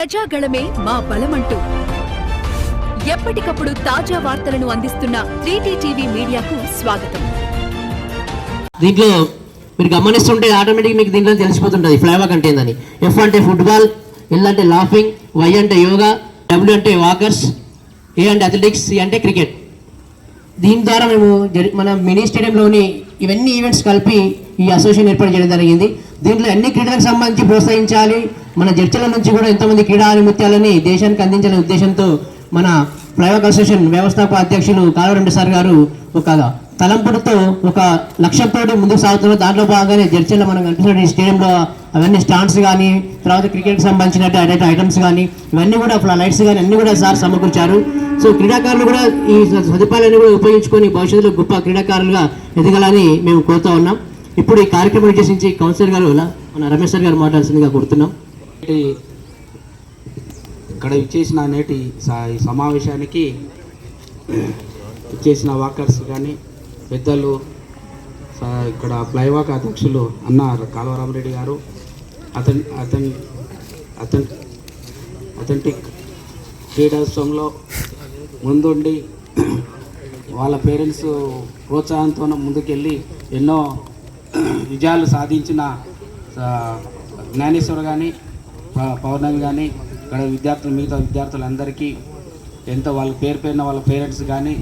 ప్రజాగళమే మా బలమంటూ. ఎప్పటికప్పుడు తాజా వార్తలను అందిస్తున్న త్రీటీ టీవీ మీడియాకు స్వాగతం. దీంట్లో మీరు గమనిస్తుంటే ఆటోమేటిక్ మీకు దీంట్లో తెలిసిపోతుంటుంది ఫ్లేవర్ కంటే అని ఎఫ్ అంటే ఫుట్బాల్ ఎల్ అంటే లాఫింగ్ వై అంటే యోగా డబ్ల్యూ అంటే వాకర్స్ ఏ అంటే అథ్లెటిక్స్ సి అంటే క్రికెట్. దీని ద్వారా మేము మన మినీ స్టేడియంలోని ఇవన్నీ ఈవెంట్స్ కలిపి ఈ అసోసియేషన్ ఏర్పాటు చేయడం జరిగింది. దీంట్లో అన్ని క్రీడలకు సంబంధించి ప్రోత్సహించాలి. మన జడ్చల నుంచి కూడా ఎంతోమంది క్రీడా ఆనిముత్యాలని దేశానికి అందించాలనే ఉద్దేశంతో మన ప్రయోగ అసోసియేషన్ వ్యవస్థాపక అధ్యక్షులు కాలవరెడ్డి సార్ గారు ఒక తలంపుడుతో ఒక లక్ష్యంతో ముందుకు సాగుతున్న దాంట్లో భాగంగానే జడ్చల్లో మనం కనిపిస్తున్న ఈ స్టేడియంలో అవన్నీ స్టాండ్స్ కానీ తర్వాత క్రికెట్కి సంబంధించిన ఐటమ్స్ కానీ ఇవన్నీ కూడా లైట్స్ కానీ అన్నీ కూడా సార్ సమకూర్చారు. సో క్రీడాకారులు కూడా ఈ సదుపాయాలన్నీ కూడా ఉపయోగించుకొని భవిష్యత్తులో గొప్ప క్రీడాకారులుగా ఎదగాలని మేము కోరుతా ఉన్నాం. ఇప్పుడు ఈ కార్యక్రమం ఉద్దేశించి కౌన్సిలర్ గారు మన రమేష్ సార్ గారు మాట్లాడాల్సిందిగా కోరుతున్నాం ఇక్కడ ఇచ్చేసిన నేటి స- ఈ సమావేశానికి ఇచ్చేసిన వాకర్స్ కానీ పెద్దలు ఇక్కడ ప్లైవాక్ అధ్యక్షులు అన్న కాలువరామరెడ్డి గారు అతన్ అతన్ అతన్ అథెంటిక్ క్రీడోత్సవంలో ముందుండి వాళ్ళ పేరెంట్స్ ప్రోత్సాహంతో ముందుకెళ్ళి ఎన్నో విజయాలు సాధించిన జ్ఞానేశ్వర్ కానీ పౌర్ణమి కానీ ఇక్కడ విద్యార్థులు మిగతా విద్యార్థులందరికీ ఎంతో వాళ్ళ పేరు పేరున వాళ్ళ పేరెంట్స్ కానీ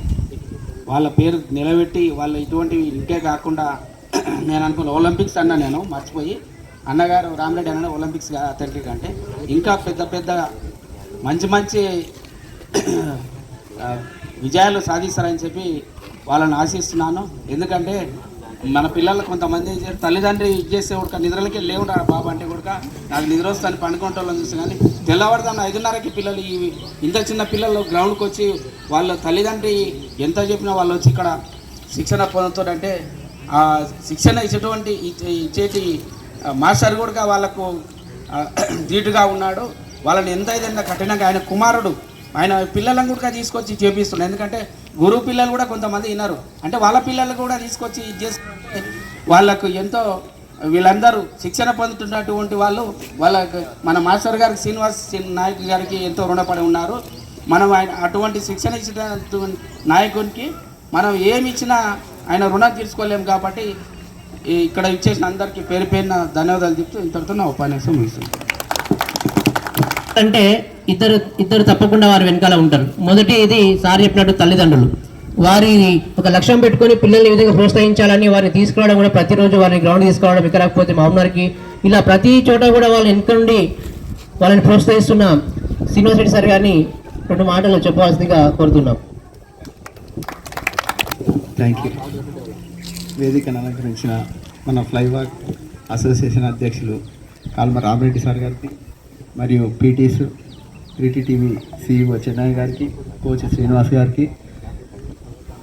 వాళ్ళ పేరు నిలబెట్టి వాళ్ళ ఇటువంటివి ఇంకే కాకుండా నేను అనుకున్న ఒలింపిక్స్ అన్నా నేను మర్చిపోయి అన్నగారు రామరెడ్డి అన్న ఒలింపిక్స్ అథ్లెటిక్ అంటే ఇంకా పెద్ద పెద్ద మంచి మంచి విజయాలు సాధిస్తారని చెప్పి వాళ్ళని ఆశిస్తున్నాను. ఎందుకంటే మన పిల్లలు కొంతమంది ఏం చేస్తారు, తల్లిదండ్రి ఇచ్చేస్తే కొడుక నిద్రలకే నిద్రలకి లేవుడా బాబు అంటే కూడా నాకు నిద్ర వస్తాను పండుకుంటే వాళ్ళని కానీ తెల్లవారుదాం ఐదున్నరకి పిల్లలు ఇవి ఇంత చిన్న పిల్లలు గ్రౌండ్కి వచ్చి వాళ్ళ తల్లిదండ్రి ఎంత చెప్పినా వాళ్ళు వచ్చి ఇక్కడ శిక్షణ పొందుతారంటే ఆ శిక్షణ ఇచ్చేటువంటి ఇచ్చే- ఇచ్చేటి మాస్టర్ కూడా వాళ్ళకు ధీటుగా ఉన్నాడు. వాళ్ళని ఎంత ఏదైనా కఠినంగా ఆయన కుమారుడు. ఆయన పిల్లలను కూడా తీసుకొచ్చి చేపిస్తున్నారు ఎందుకంటే గురువు పిల్లలు కూడా కొంతమంది విన్నారు అంటే వాళ్ళ పిల్లలు కూడా తీసుకొచ్చి ఇది చేసుకుంటే వాళ్ళకు ఎంతో వీళ్ళందరూ శిక్షణ పొందుతున్నటువంటి వాళ్ళు వాళ్ళకు మన మాస్టర్ గారికి శ్రీనివాస్ సి- నాయక్ గారికి ఎంతో రుణపడి ఉన్నారు. మనం ఆయన అటువంటి శిక్షణ ఇచ్చిన నాయకునికి మనం ఏమి ఇచ్చినా ఆయన రుణం తీర్చుకోలేము కాబట్టి ఇక్కడ ఇచ్చేసిన అందరికీ పేరు పేరున ధన్యవాదాలు చెప్తూ ఇంతటితో నా ఉపన్యాసం ముగిస్తుంది అంటే ఇద్దరు ఇద్దరు తప్పకుండా వారి వెనకాల ఉంటారు. మొదటి ఇది సార్ చెప్పినట్టు తల్లిదండ్రులు. వారి ఒక లక్ష్యం పెట్టుకొని పిల్లల్ని విధంగా ప్రోత్సహించాలని వారిని తీసుకురావడం కూడా ప్రతిరోజు వారిని గ్రౌండ్ తీసుకురావడం ఇక్కడ రాకపోతే మామూలుకి ఇలా ప్రతి చోట కూడా వాళ్ళ వెనుక నుండి వాళ్ళని ప్రోత్సహిస్తున్న శ్రీనివాసరెడ్డి సార్ గారిని రెండు మాటలు చెప్పవలసిందిగా కోరుతున్నాం. థ్యాంక్ యూ వేదికను అలంకరించిన మన ఫ్లైవాక్ అసోసియేషన్ అధ్యక్షులు కాల్మ రామరెడ్డి సార్ గారికి మరియు పీటీస్ త్రీటీ టీవీ సిఇఓ చెన్నై గారికి కోచ్ శ్రీనివాస్ గారికి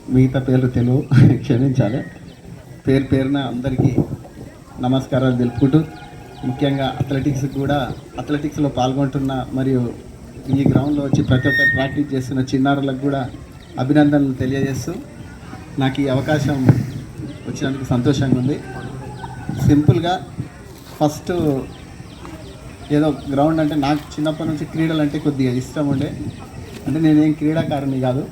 మిగతా పేర్లు తెలుగు క్షమించాలి. పేరు పేరున అందరికీ నమస్కారాలు తెలుపుకుంటూ ముఖ్యంగా అథ్లెటిక్స్ కూడా అథ్లెటిక్స్లో పాల్గొంటున్న మరియు ఈ గ్రౌండ్లో వచ్చి ప్రతి ఒక్కరు ప్రాక్టీస్ చేస్తున్న చిన్నారులకు కూడా అభినందనలు తెలియజేస్తూ నాకు ఈ అవకాశం వచ్చినందుకు సంతోషంగా ఉంది. సింపుల్గా ఫస్ట్ ఏదో గ్రౌండ్ అంటే నాకు చిన్నప్పటి నుంచి క్రీడలు అంటే కొద్దిగా ఇష్టం ఉండే. అంటే నేనేం క్రీడాకారుని కాదు.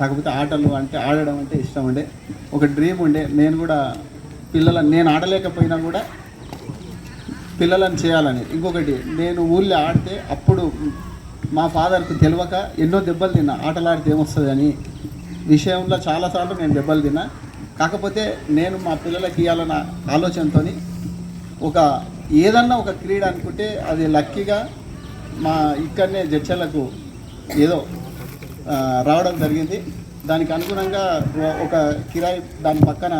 కాకపోతే ఆటలు అంటే ఆడడం అంటే ఇష్టం ఉండే. ఒక డ్రీమ్ ఉండే. నేను కూడా పిల్లల నేను ఆడలేకపోయినా కూడా పిల్లలను చేయాలని. ఇంకొకటి నేను ఊళ్ళో ఆడితే అప్పుడు మా ఫాదర్కి తెలియక ఎన్నో దెబ్బలు తిన్నా. ఆటలాడితే ఏమొస్తుంది అని విషయంలో చాలాసార్లు నేను దెబ్బలు తిన్నా. కాకపోతే నేను మా పిల్లలకి ఇవ్వాలన్న ఆలోచనతో ఒక ఏదన్నా ఒక క్రీడ అనుకుంటే అది లక్కీగా మా ఇక్కడనే జడ్చలకు ఏదో రావడం జరిగింది. దానికి అనుగుణంగా ఒక కిరాయి దాని పక్కన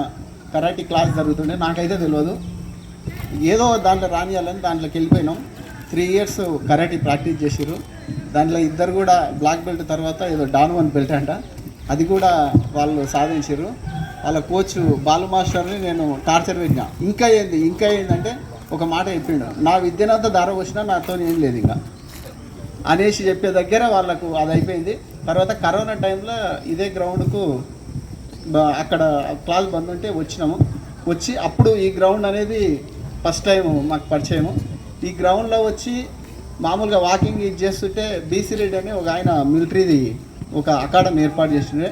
కరాటీ క్లాస్ జరుగుతుండే. నాకైతే తెలియదు ఏదో దాంట్లో రానియాలని దాంట్లోకి వెళ్ళిపోయినాం. త్రీ ఇయర్స్ కరాటీ ప్రాక్టీస్ చేసిరు దాంట్లో ఇద్దరు కూడా బ్లాక్ బెల్ట్ తర్వాత ఏదో డాన్ వన్ బెల్ట్ అంట. అది కూడా వాళ్ళు సాధించారు వాళ్ళ కోచ్ బాలు మాస్టర్ని నేను టార్చర్ పెట్టిన. ఇంకా ఏంది? ఇంకా ఏంటంటే ఒక మాట చెప్పిండు. నా విద్యనంత ధార వచ్చినా నాతో ఏం లేదు ఇంకా. అనేసి చెప్పే దగ్గర వాళ్ళకు అది అయిపోయింది. తర్వాత కరోనా టైంలో ఇదే గ్రౌండ్కు అక్కడ క్లాస్ బంద్ ఉంటే వచ్చినాము. వచ్చి అప్పుడు ఈ గ్రౌండ్ అనేది ఫస్ట్ టైం మాకు పరిచయము. ఈ గ్రౌండ్లో వచ్చి మామూలుగా వాకింగ్ ఇది చేస్తుంటే బీసీ రెడ్డి అని ఒక ఆయన మిలిటరీది ఒక అకాడమీ ఏర్పాటు చేస్తుండే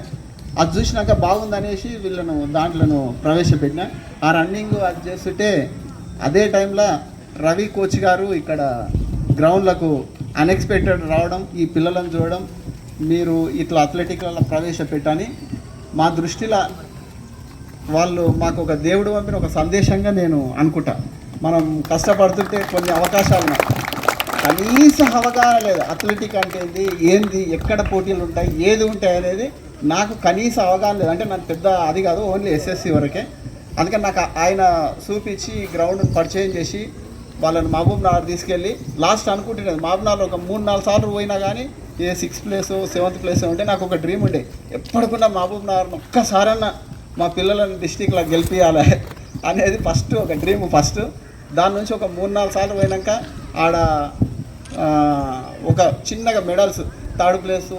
అది చూసినాక బాగుందనేసి వీళ్ళను దాంట్లోను ప్రవేశపెట్టిన. ఆ రన్నింగ్ అది చేస్తుంటే అదే టైంలో రవి కోచ్ గారు ఇక్కడ గ్రౌండ్లకు అన్ఎక్స్పెక్టెడ్ రావడం ఈ పిల్లలను చూడడం మీరు ఇట్లా అథ్లెటిక్లలో ప్రవేశపెట్టని మా దృష్టిలో వాళ్ళు మాకు ఒక దేవుడు పంపిన ఒక సందేశంగా నేను అనుకుంటా. మనం కష్టపడుతుంటే కొన్ని అవకాశాలు ఉన్నాయి. కనీస అవగాహన లేదు. అథ్లెటిక్ అంటే ఏంది ఏంది ఎక్కడ పోటీలు ఉంటాయి ఏది ఉంటాయి అనేది నాకు కనీస అవగాహన లేదు. అంటే నాకు పెద్ద అది కాదు ఓన్లీ ఎస్ఎస్సి వరకే. అందుకని నాకు ఆయన చూపించి గ్రౌండ్ పరిచయం చేసి వాళ్ళని మహబూబ్ నగర్ తీసుకెళ్ళి లాస్ట్ అనుకుంటున్నది మహబూబ్ నగర్ ఒక మూడు నాలుగు సార్లు పోయినా కానీ ఏ సిక్స్త్ ప్లేస్ సెవెంత్ ప్లేస్ ఉంటే నాకు ఒక డ్రీమ్ ఉండే. ఎప్పటికున్నా మహబూబ్ నగర్ని ఒక్కసారన్నా మా పిల్లలను డిస్టిక్లో గెలిపించాలి అనేది ఫస్ట్ ఒక డ్రీమ్ ఫస్ట్ దాని నుంచి ఒక మూడు నాలుగు సార్లు పోయినాక ఆడ ఒక చిన్నగా మెడల్స్ థర్డ్ ప్లేసు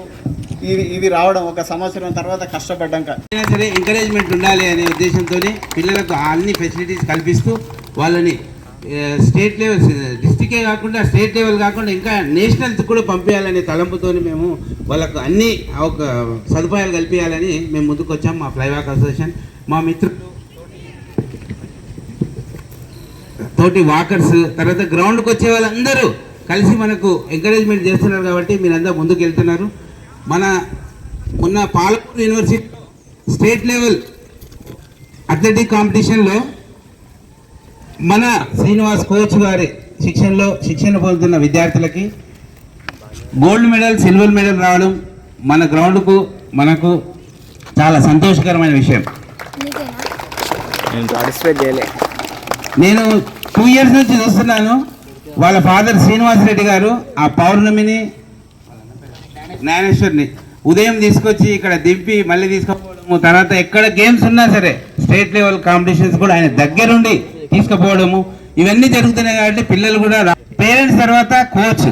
ఇది ఇది రావడం ఒక సంవత్సరం తర్వాత కష్టపడ్డాక అయినా సరే ఎంకరేజ్మెంట్ ఉండాలి అనే ఉద్దేశంతో పిల్లలకు అన్ని ఫెసిలిటీస్ కల్పిస్తూ వాళ్ళని స్టేట్ లెవెల్ డిస్టికే కాకుండా స్టేట్ లెవెల్ కాకుండా ఇంకా నేషనల్స్ కూడా పంపించాలనే తలంపుతో మేము వాళ్ళకు అన్ని ఒక సదుపాయాలు కల్పించాలని మేము ముందుకు వచ్చాం మా ఫ్లైవాక్ అసోసియేషన్ మా మిత్రులు తోటి వాకర్స్ తర్వాత గ్రౌండ్కి వచ్చే వాళ్ళందరూ కలిసి మనకు ఎంకరేజ్మెంట్ చేస్తున్నారు కాబట్టి మీరందరూ ముందుకు వెళ్తున్నారు మన మొన్న Palamuru university state level athletic కాంపిటీషన్లో మన శ్రీనివాస్ కోచ్ గారి శిక్షణలో శిక్షణ పొందుతున్న విద్యార్థులకి గోల్డ్ మెడల్ సిల్వర్ మెడల్ రావడం మన గ్రౌండ్కు మనకు చాలా సంతోషకరమైన విషయం. నేను టూ ఇయర్స్ నుంచి చూస్తున్నాను. వాళ్ళ ఫాదర్ శ్రీనివాస్ రెడ్డి గారు ఆ పౌర్ణమిని జ్ఞానేశ్వర్ని. ఉదయం తీసుకొచ్చి ఇక్కడ దింపి మళ్ళీ తీసుకుపోవడము తర్వాత ఎక్కడ గేమ్స్ ఉన్నా సరే స్టేట్ లెవెల్ కాంపిటీషన్స్ కూడా ఆయన దగ్గరుండి తీసుకుపోవడము. ఇవన్నీ జరుగుతున్నాయి కాబట్టి పిల్లలు కూడా పేరెంట్స్ తర్వాత కోచ్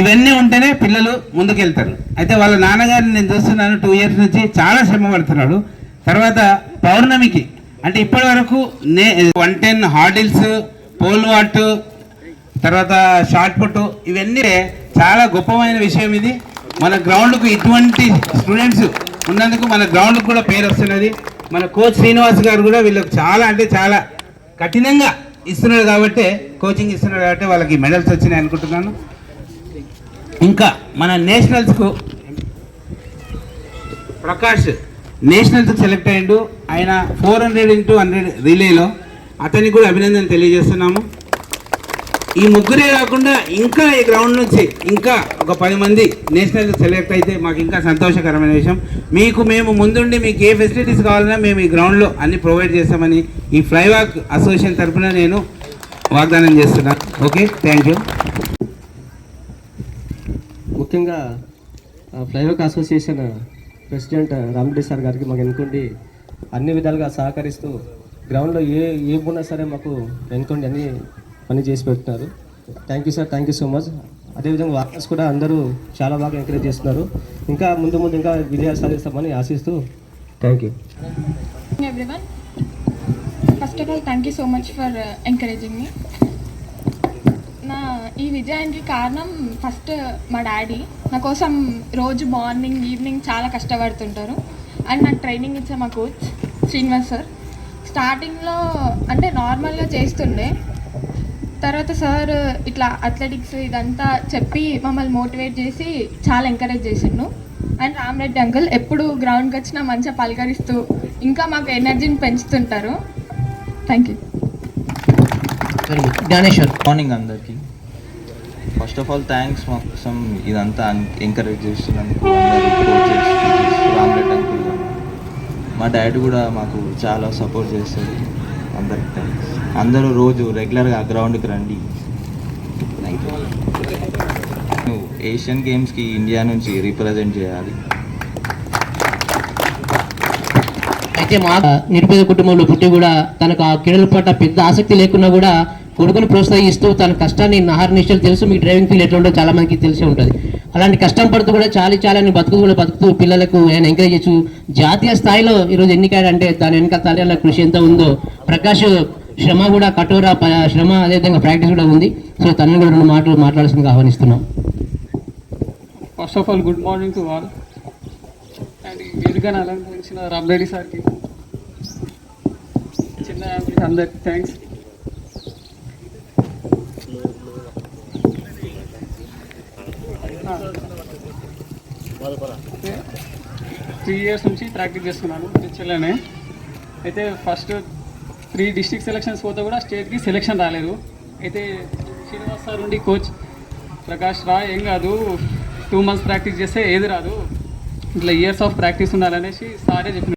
ఇవన్నీ ఉంటేనే పిల్లలు ముందుకెళ్తారు. అయితే వాళ్ళ నాన్నగారిని నేను చూస్తున్నాను టూ ఇయర్స్ నుంచి చాలా శ్రమ పడుతున్నాడు. తర్వాత పౌర్ణమికి అంటే ఇప్పటి వరకు నే one ten hurdles pole vault తర్వాత షార్ట్ పుట్ ఇవన్నీ చాలా గొప్పమైన విషయం ఇది. మన గ్రౌండ్కు ఇటువంటి స్టూడెంట్స్ ఉన్నందుకు మన గ్రౌండ్కి కూడా పేరు వస్తున్నది. మన కోచ్ శ్రీనివాస్ గారు కూడా వీళ్ళకి చాలా అంటే చాలా కఠినంగా ఇస్తున్నాడు కాబట్టి కోచింగ్ ఇస్తున్నాడు కాబట్టి వాళ్ళకి మెడల్స్ వచ్చినాయి అనుకుంటున్నాను. ఇంకా మన నేషనల్స్కు ప్రకాష్ నేషనల్స్ సెలెక్ట్ అయ్యిండు. ఆయన ఫోర్ హండ్రెడ్ ఇంటూ హండ్రెడ్ రిలేలో అతనికి కూడా అభినందన తెలియజేస్తున్నాము. ఈ ముగ్గురే కాకుండా ఇంకా ఈ గ్రౌండ్ నుంచి ఇంకా ఒక పది మంది నేషనల్ సెలెక్ట్ అయితే మాకు ఇంకా సంతోషకరమైన విషయం. మీకు మేము ముందుండి మీకు ఏ ఫెసిలిటీస్ కావాలన్నా మేము ఈ గ్రౌండ్లో అన్ని ప్రొవైడ్ చేస్తామని ఈ ఫ్లైవాక్ అసోసియేషన్ తరఫున నేను వాగ్దానం చేస్తున్నాను ఓకే థ్యాంక్ యూ ముఖ్యంగా ఫ్లైవాక్ అసోసియేషన్ ప్రెసిడెంట్ రామరెడ్డి సార్ గారికి మాకు ఎన్నుకోండి. అన్ని విధాలుగా సహకరిస్తూ గ్రౌండ్లో ఏ ఏమున్నా సరే మాకు ఎన్నుకోండి అన్ని పని చేసి పెడుతున్నారు. Thank you sir thank you so much అదేవిధంగా వాకర్స్ కూడా అందరూ చాలా బాగా ఎంకరేజ్ చేస్తున్నారు. ఇంకా ముందు ముందు ఇంకా విజయాలు సాధిస్తామని ఆశిస్తూ thank you everyone first of all thank you so much for encouraging మీ నా ఈ విజయానికి కారణం ఫస్ట్ uh, మా డాడీ. నా కోసం రోజు మార్నింగ్ ఈవినింగ్ చాలా కష్టపడుతుంటారు. అండ్ నాకు ట్రైనింగ్ ఇచ్చే మా కోచ్ శ్రీనివాస్ సార్ స్టార్టింగ్లో అంటే నార్మల్గా చేస్తుండే తర్వాత సార్ ఇట్లా అథ్లెటిక్స్ ఇదంతా చెప్పి మమ్మల్ని మోటివేట్ చేసి చాలా ఎంకరేజ్ చేసిండు అండ్ రామరెడ్డి అంకుల్ ఎప్పుడు గ్రౌండ్కి వచ్చినా మంచిగా పలకరిస్తూ ఇంకా మాకు ఎనర్జీని పెంచుతుంటారు. థ్యాంక్ యూ జ్ఞానేశ్వర్ మార్నింగ్ అందరికి. ఫస్ట్ ఆఫ్ ఆల్ థ్యాంక్స్ మా కోసం ఇదంతా ఎంకరేజ్ చేస్తున్నందుకు అందరూ అంకుల్ మా డాడీ కూడా మాకు చాలా సపోర్ట్ చేస్తుంది అందరికి థ్యాంక్స్ అందరూ రోజు రెగ్యులర్గా గ్రౌండ్కి రండి. థ్యాంక్ యూ ఏషియన్ గేమ్స్కి ఇండియా నుంచి రిప్రజెంట్ చేయాలి. అయితే మా నిరుపేద కుటుంబంలో పుట్టి కూడా తనకు ఆ క్రీడల పట్ల పెద్ద ఆసక్తి లేకున్నా కూడా కొడుకుని ప్రోత్సహిస్తూ తన కష్టాన్ని నిష్ఠలు తెలుసు మీ డ్రైవింగ్ ఫీల్ ఎట్లా ఉంటుందో చాలా మందికి తెలిసే ఉంటుంది. అలాంటి కష్టం పడుతూ కూడా చాలి చాలని బతుకు కూడా బతుకుతూ పిల్లలకు ఆయన ఎంకరేజ్ చేయొచ్చు జాతీయ స్థాయిలో ఈరోజు ఎన్నికాడంటే దాని వెనుక తల్లి కృషి ఎంత ఉందో ప్రకాష్ శ్రమ కూడా కఠోర శ్రమ అదేవిధంగా ప్రాక్టీస్ కూడా ఉంది. సో తనని కూడా రెండు మాటలు మాట్లాడాల్సిందిగా ఆహ్వానిస్తున్నాం. First of all good morning to all and ఈ అలంకరించిన రామరెడ్డి సార్కి? చిన్న అందరికి థ్యాంక్స్ త్రీ ఇయర్స్ నుంచి ప్రాక్టీస్ చేస్తున్నాను పిచ్చర్లోనే. అయితే ఫస్ట్ త్రీ డిస్ట్రిక్ట్ సెలక్షన్స్ పోతే కూడా స్టేట్కి సెలెక్షన్ రాలేదు. అయితే శ్రీనివాస్ సార్ ఉండి కోచ్ ప్రకాష్ రా ఏం కాదు. టూ మంత్స్ ప్రాక్టీస్ చేస్తే ఏది రాదు. ఇట్లా ఇయర్స్ ఆఫ్ ప్రాక్టీస్ ఉండాలనేసి సారే చెప్పిన